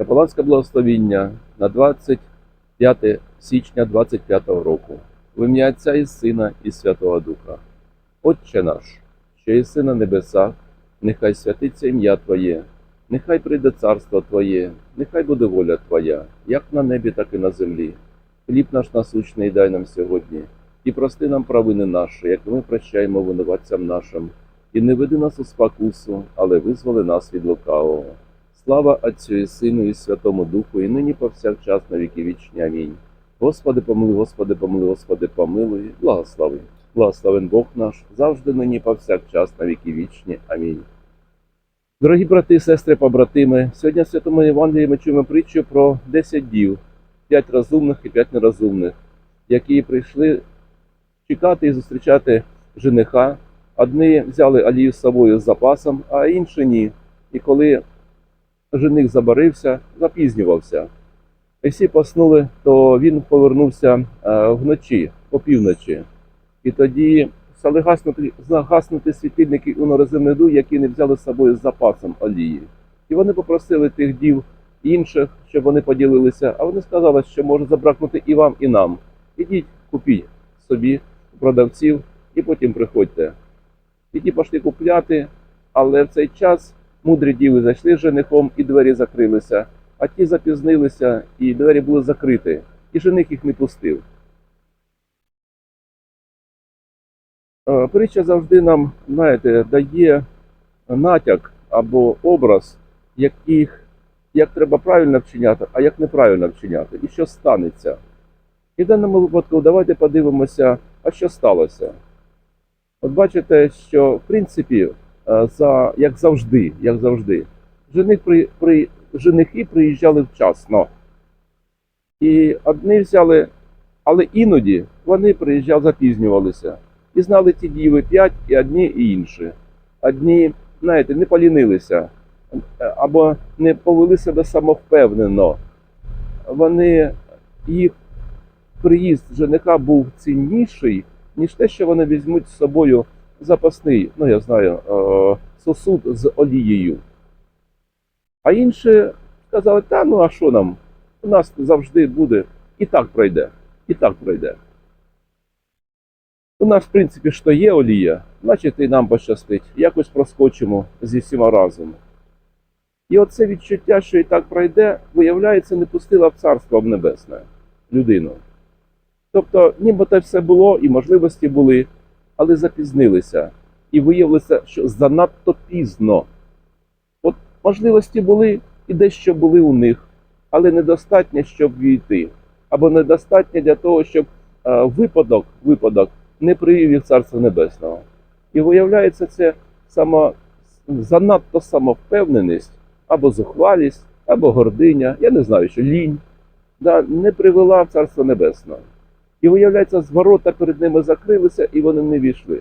Капеланське благословіння на 25 січня 25 року. В ім'я Отця і Сина і Святого Духа. Отче наш, що єси на небесах, нехай святиться ім'я Твоє, нехай прийде царство Твоє, нехай буде воля Твоя, як на небі, так і на землі. Хліб наш насущний дай нам сьогодні, і прости нам провини наші, як ми прощаємо винуватцям нашим, і не веди нас у спокусу, але визволи нас від лукавого. Слава Отцю і Сину і Святому Духу, і нині повсякчас на віки вічні. Амінь. Господи, помилуй, Господи, помилуй, Господи, помилуй, благослови. Благословен Бог наш, завжди нині повсякчас на віки вічні. Амінь. Дорогі брати сестри, побратими, сьогодні в Святому Євангелії ми чуємо притчу про 10 дів, 5 розумних і 5 нерозумних, які прийшли чекати і зустрічати жениха. Одні взяли олію з собою з запасом, а інші ні. І коли жених забарився, запізнювався. І всі поснули, то він повернувся е, вночі, опівночі. І тоді стали гаснути, загаснути світильники у нерозумниду, які не взяли з собою з запасом олії. І вони попросили тих дів інших, щоб вони поділилися, а вони сказали, що може забракнути і вам, і нам. Ідіть, купіть собі продавців і потім приходьте. І ті пішли купляти, але в цей час мудрі діви зайшли з женихом, і двері закрилися, а ті запізнилися, і двері були закриті, і жених їх не пустив. Е, Притча завжди нам, знаєте, дає натяк або образ, яких, як треба правильно вчиняти, а як неправильно вчиняти, і що станеться. І в даному випадку давайте подивимося, а що сталося. От бачите, що в принципі, за, як завжди, як завжди, жених при, при, женихи приїжджали вчасно. І одні взяли, але іноді вони приїжджали, запізнювалися. І знали ті діви п'ять, і одні, і інші. Одні, знаєте, не полінилися е, або не повели себе самовпевнено. Вони, їх приїзд жениха був цінніший, ніж те, що вони візьмуть з собою запасний, ну я знаю, е, сосуд з олією. А інші сказали, та ну а що нам? У нас завжди буде, і так пройде, і так пройде. У нас, в принципі, що є олія, значить і нам пощастить. Якось проскочимо зі всіма разом. І оце відчуття, що і так пройде, виявляється, не пустила в царство небесне людину. Тобто, нібито все було, і можливості були, але запізнилися. І виявилося, що занадто пізно. От можливості були і дещо були у них, але недостатньо, щоб війти. Або недостатньо для того, щоб е, випадок, випадок не привів їх Царства Небесного. І виявляється, це само, занадто самовпевненість, або зухвалість, або гординя, я не знаю, що лінь, да, не привела в Царство Небесне. І виявляється, з ворота перед ними закрилися, і вони не війшли.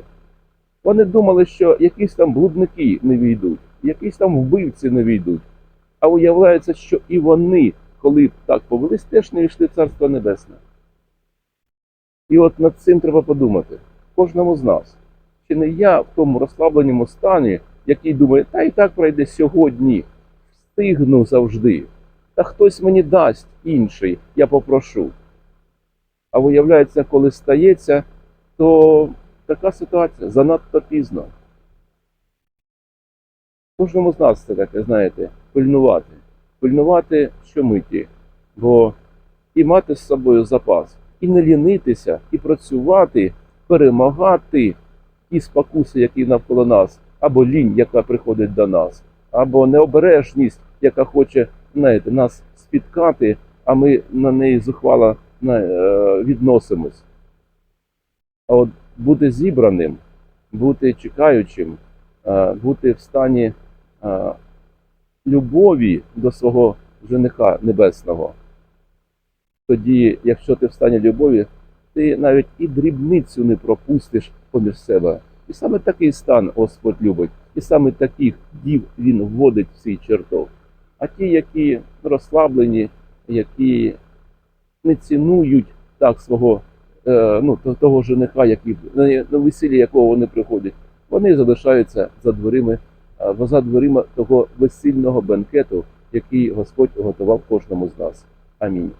Вони думали, що якісь там блудники не війдуть, якісь там вбивці не війдуть. А виявляється, що і вони, коли б так повелись, теж не війшли Царство Небесне. І от над цим треба подумати, кожному з нас. Чи не я в тому розслабленому стані, який думає, та і так пройде сьогодні, встигну завжди. Та хтось мені дасть інший, я попрошу. А виявляється, коли стається, то така ситуація занадто пізно. Кожному з нас це таке, знаєте, пильнувати. Пильнувати щомиті, бо і мати з собою запас, і не лінитися, і працювати, перемагати ті спокуси, які навколо нас, або лінь, яка приходить до нас, або необережність, яка хоче знаєте, нас спіткати, а ми на неї е, відносимось. А от бути зібраним, бути чекаючим, е, бути в стані е, любові до свого жениха небесного. Тоді, якщо ти в стані любові, ти навіть і дрібницю не пропустиш поміж себе. І саме такий стан Господь любить, і саме таких дів він вводить в свій чертог. А ті, які розслаблені, які не цінують так свого е, ну, то- того жениха, який, на, весіллі якого вони приходять, вони залишаються за дверима, за дверима того весільного бенкету, який Господь готував кожному з нас. Амінь.